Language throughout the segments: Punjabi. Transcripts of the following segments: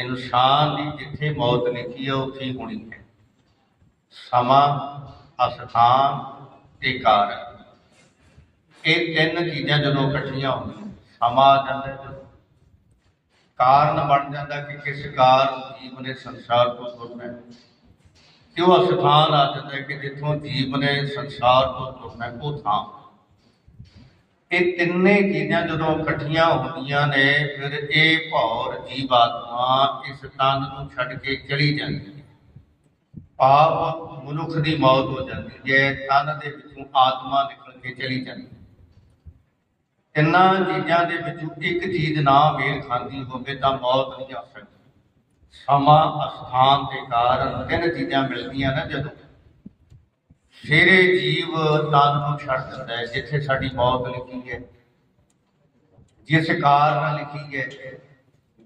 ਇਨਸਾਨ ਦੀ ਜਿੱਥੇ ਮੌਤ ਲਿਖੀ ਹੈ ਉੱਥੇ ਹੋਣੀ ਹੈ। ਸਮਾਂ, ਅਸਥਾਨ ਤੇ ਕਾਰਨ ਇਹ ਤਿੰਨ ਚੀਜ਼ਾਂ ਜਦੋਂ ਇਕੱਠੀਆਂ ਹੁੰਦੀਆਂ, ਸਮਾਂ ਆ ਜਾਂਦਾ ਜਦੋਂ। ਕਾਰਨ ਬਣ ਜਾਂਦਾ ਕਿ ਕਿਸ ਕਾਰਨ ਜੀਵ ਨੇ ਸੰਸਾਰ ਤੋਂ ਤੁਰਨਾ ਹੈ। ਤੇ ਉਹ ਸਥਾਨ ਆ ਜਾਂਦਾ ਕਿ ਜਿੱਥੋਂ ਜੀਵ ਨੇ ਸੰਸਾਰ ਤੋਂ ਤੁਰਨਾ ਉਹ ਥਾਂ। ਇਹ ਤਿੰਨੇ ਚੀਜ਼ਾਂ ਜਦੋਂ ਇਕੱਠੀਆਂ ਹੁੰਦੀਆਂ ਨੇ, ਫਿਰ ਇਹ ਭੌਰ ਜੀਵ ਆਤਮਾ ਇਸ ਤਨ ਨੂੰ ਛੱਡ ਕੇ ਚਲੀ ਜਾਂਦੀ ਹੈ। ਪਾਪ ਮਨੁੱਖ ਦੀ ਮੌਤ ਹੋ ਜਾਂਦੀ ਹੈ ਤਨ ਦੇ ਵਿੱਚੋਂ ਆਤਮਾ ਨਿਕਲ ਕੇ ਚਲੀ ਜਾਂਦੀ ਹੈ। ਤਿੰਨਾਂ ਚੀਜ਼ਾਂ ਦੇ ਵਿੱਚੋਂ ਇੱਕ ਚੀਜ਼ ਨਾ ਮੇਲ ਖਾਂਦੀ ਹੋਵੇ ਤਾਂ ਮੌਤ ਨਹੀਂ ਆ ਸਕਦੀ। ਸਮਾਂ ਅਸਥਾਨ ਦੇ ਕਾਰਨ ਤਿੰਨ ਚੀਜ਼ਾਂ ਮਿਲਦੀਆਂ ਨਾ ਜਦੋਂ। ਫੇਰੇ ਜੀਵ ਤਨ ਨੂੰ ਛੱਡ ਦਿੰਦਾ ਹੈ, ਜਿੱਥੇ ਸਾਡੀ ਮੌਤ ਲਿਖੀ ਹੈ, ਜਿਸ ਕਾਰ ਨਾਲ ਲਿਖੀ ਹੈ,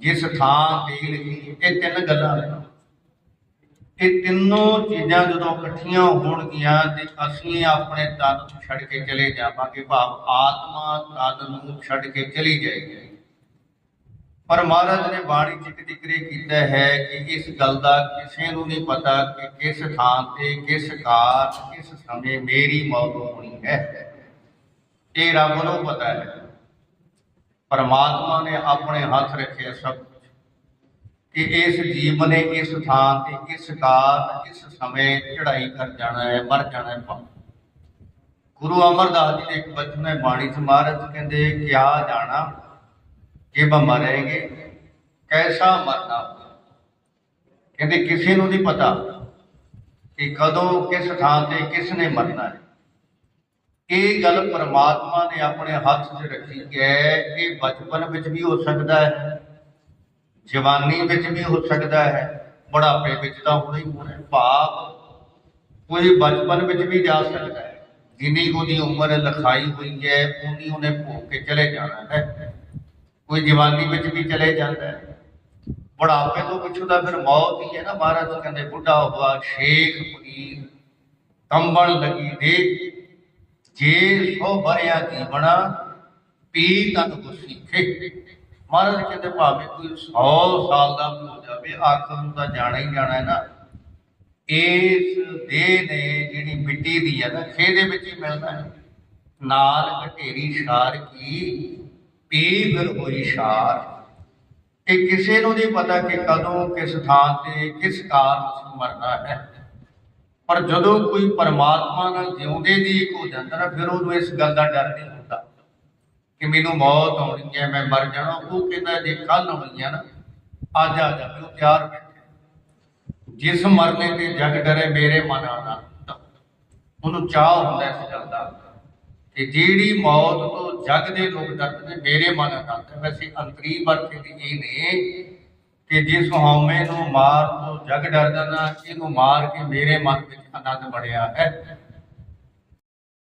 ਜਿਸ ਥਾਂ ਤੇ ਲਿਖੀ ਹੈ। ਇਹ ਤਿੰਨ ਗੱਲਾਂ ਨੇ। ਇਹ ਤਿੰਨੋਂ ਚੀਜ਼ਾਂ ਜਦੋਂ ਇਕੱਠੀਆਂ ਹੋਣਗੀਆਂ ਤੇ ਅਸੀਂ ਆਪਣੇ ਤਨ ਨੂੰ ਛੱਡ ਕੇ ਚਲੇ ਜਾਵਾਂਗੇ, ਭਾਵ ਆਤਮਾ ਤਨ ਨੂੰ ਛੱਡ ਕੇ ਚਲੀ ਜਾਏਗੀ। ਪਰ ਮਹਾਰਾਜ ਨੇ ਬਾਣੀ ਚ ਇੱਕ ਜ਼ਿਕਰੇ ਕੀਤਾ ਹੈ ਕਿ ਇਸ ਗੱਲ ਦਾ ਕਿਸੇ ਨੂੰ ਨਹੀਂ ਪਤਾ ਕਿ ਕਿਸ ਥਾਂ ਤੇ, ਕਿਸ ਕਾਰ ਕਿਸ ਸਮੇਂ ਮੇਰੀ ਮੌਤ ਹੋਣੀ ਹੈ। ਇਹ ਰੱਬ ਨੂੰ ਪਤਾ ਹੈ। ਪਰਮਾਤਮਾ ਨੇ ਆਪਣੇ ਹੱਥ ਰੱਖਿਆ ਸਭ ਕੁਝ ਕਿ ਇਸ ਜੀਵ ਨੇ ਇਸ ਥਾਂ ਤੇ, ਇਸ ਕਾਰ ਇਸ ਸਮੇਂ ਚੜ੍ਹਾਈ ਕਰ ਜਾਣਾ ਹੈ, ਮਰ ਜਾਣਾ ਹੈ ਗੁਰੂ ਅਮਰਦਾਸ ਜੀ ਦੇ ਇੱਕ ਬਚਨ ਹੈ ਬਾਣੀ ਚ ਮਹਾਰਾਜ ਕਹਿੰਦੇ, ਕਿਆ ਜਾਣਾ? ਜੇ ਬ ਮਰੇਗੇ ਕੈਸਾ ਮਰਨਾ ਕਹਿੰਦੇ ਕਿਸੇ ਨੂੰ ਨਹੀਂ ਪਤਾ ਕਿ ਕਦੋਂ, ਕਿਸ ਥਾਂ ਤੇ ਕਿਸ ਨੇ ਮਰਨਾ ਹੈ। ਇਹ ਗੱਲ ਪਰਮਾਤਮਾ ਨੇ ਆਪਣੇ ਹੱਥ 'ਚ ਰੱਖੀ ਹੈ ਇਹ ਬਚਪਨ ਵਿੱਚ ਵੀ ਹੋ ਸਕਦਾ ਹੈ, ਜਵਾਨੀ ਵਿੱਚ ਵੀ ਹੋ ਸਕਦਾ ਹੈ, ਬੁਢਾਪੇ ਵਿੱਚ ਤਾਂ ਹੋਣਾ ਹੀ ਹੋਣਾ ਹੈ। ਭਾਵ ਕੋਈ ਬਚਪਨ ਵਿੱਚ ਵੀ ਜਾ ਸਕਦਾ ਹੈ। ਜਿੰਨੀ ਉਹਦੀ ਉਮਰ ਲਿਖਾਈ ਹੋਈ ਹੈ, ਉਨੀ ਉਹਨੇ ਭੋਗ ਕੇ ਚਲੇ ਜਾਣਾ ਹੈ। ਕੋਈ ਜਵਾਨੀ ਵਿੱਚ ਵੀ ਚਲੇ ਜਾਂਦਾ ਹੈ। ਬੁਢਾਪੇ ਤੋਂ ਪਿੱਛੋਂ ਤਾਂ ਫਿਰ ਮੌਤ ਹੀ ਹੈ ਨਾ ਮਹਾਰਾਜ ਕਹਿੰਦੇ, ਬੁੱਢਾ ਹੋਆ, ਸ਼ੇਖ ਫਕੀਰ ਕੰਬਣ ਲੱਗੀ ਦੇ। ਜੇ ਸੋ ਭਰਿਆ ਜੀਵਣਾ ਪੀ ਤਨ ਕੋ ਸਿੱਖੇ ਮਹਾਰਾਜ ਕਹਿੰਦੇ, ਭਾਵੇਂ ਕੋਈ 100 ਸਾਲ ਦਾ ਵੀ ਹੋ ਜਾਵੇ, ਆਖਰ ਨੂੰ ਤਾਂ ਜਾਣਾ ਹੀ ਜਾਣਾ ਹੈ ਨਾ। ਇਸ ਦੇਹ ਨੇ ਜਿਹੜੀ ਮਿੱਟੀ ਦੀ ਹੈ ਨਾ ਖੇ ਦੇ ਵਿੱਚ ਹੀ ਮਿਲਣਾ ਹੈ। ਨਾਲ ਘਟੇਰੀ ਸ਼ਾਰ ਕੀ ਪੀ ਫਿਰ ਹੋਈ ਸ਼ਾਰ? ਇਹ ਕਿਸੇ ਨੂੰ ਨਹੀਂ ਪਤਾ ਕਿ ਕਦੋਂ, ਕਿਸ ਥਾਂ ਤੇ, ਕਿਸ ਕਾਰਨ ਮਰਨਾ ਹੈ। ਪਰ ਜਦੋਂ ਕੋਈ ਪਰਮਾਤਮਾ ਨਾਲ ਜਿਉਂਦੇ ਜੀ ਇੱਕ ਹੋ ਜਾਂਦਾ ਨਾ ਫਿਰ ਉਹਨੂੰ ਇਸ ਗੱਲ ਦਾ ਡਰ ਨਹੀਂ ਹੁੰਦਾ ਕਿ ਮੈਨੂੰ ਮੌਤ ਆਉਣੀ ਹੈ, ਮੈਂ ਮਰ ਜਾਣਾ। ਉਹ ਕਹਿੰਦਾ, ਜੇ ਕੱਲ ਹੋਣੀ ਹੈ ਨਾ, ਅੱਜ ਆ ਜਾ ਉਹ ਤਿਆਰ ਬੈਠੇ। ਜਿਸ ਮਰਨੇ ਤੇ ਜਗ ਡਰੇ, ਮੇਰੇ ਮਨ ਆਨੰਦ ਉਹਨੂੰ ਚਾਹ ਹੁੰਦਾ ਇਸ ਗੱਲ ਦਾ। ਕਿ ਜਿਹੜੀ ਮੌਤ ਤੋਂ ਜਗ ਦੇ ਲੋਕ ਡਰਦੇ ਨੇ, ਮੇਰੇ ਮਨ ਆਨੰਦ ਵੈਸੇ ਅੰਤਰੀ ਵਰਤੇ ਦੀ ਇਹ ਨੇ ਕਿ ਜਿਸ ਹਉਮੈ ਨੂੰ ਮਾਰ ਤੋਂ ਜਗ ਡਰਦਾ ਨਾ, ਇਹਨੂੰ ਮਾਰ ਕੇ ਮੇਰੇ ਮਨ ਵਿੱਚ ਆਨੰਦ ਬਣਿਆ ਹੈ।